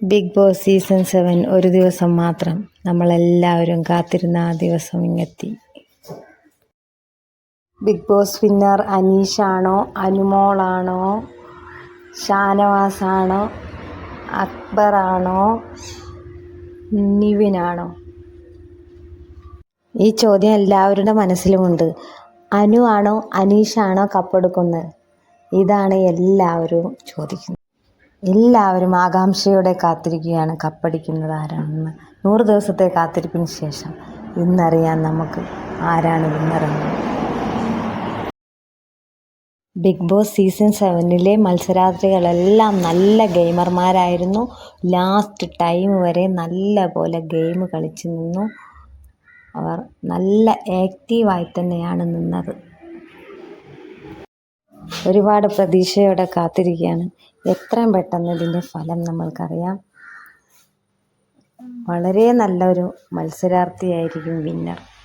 Big Boss season seven ഒരു ദിവസം മാത്രം നമ്മളെല്ലാവരും കാത്തിരുന്ന ആ ദിവസം ഇങ്ങെത്തി. ബിഗ് ബോസ് വിന്നർ അനീഷാണോ? അനുമോളാണോ? ഷാനവാസാണോ? അക്ബറാണോ? നിവിനാണോ? ഈ ചോദ്യം എല്ലാവരുടെ മനസ്സിലുമുണ്ട്. അനു ആണോ അനീഷാണോ കപ്പെടുക്കുന്നത്? ഇതാണ് എല്ലാവരും ചോദിക്കുന്നത്. എല്ലാവരും ആകാംക്ഷയോടെ കാത്തിരിക്കുകയാണ്. കപ്പടിക്കുന്നത് ആരാണെന്ന്. നൂറ് ദിവസത്തെ കാത്തിരിപ്പിന് ശേഷം ഇന്നറിയാൻ നമുക്ക് ആരാണ് വിന്നറെന്ന്. ബിഗ് ബോസ് സീസൺ സെവനിലെ മത്സരാർത്ഥികളെല്ലാം നല്ല ഗെയിമർമാരായിരുന്നു. ലാസ്റ്റ് ടൈം വരെ നല്ല പോലെ ഗെയിം കളിച്ചു നിന്നു. അവർ നല്ല ആക്റ്റീവായി തന്നെയാണ് നിന്നത്. ഒരുപാട് പ്രതീക്ഷയോടെ കാത്തിരിക്കുകയാണ്. എത്രയും പെട്ടെന്ന് ഇതിന്റെ ഫലം നമ്മൾക്കറിയാം. വളരെ നല്ലൊരു മത്സരാർത്ഥിയായിരിക്കും വിന്നർ.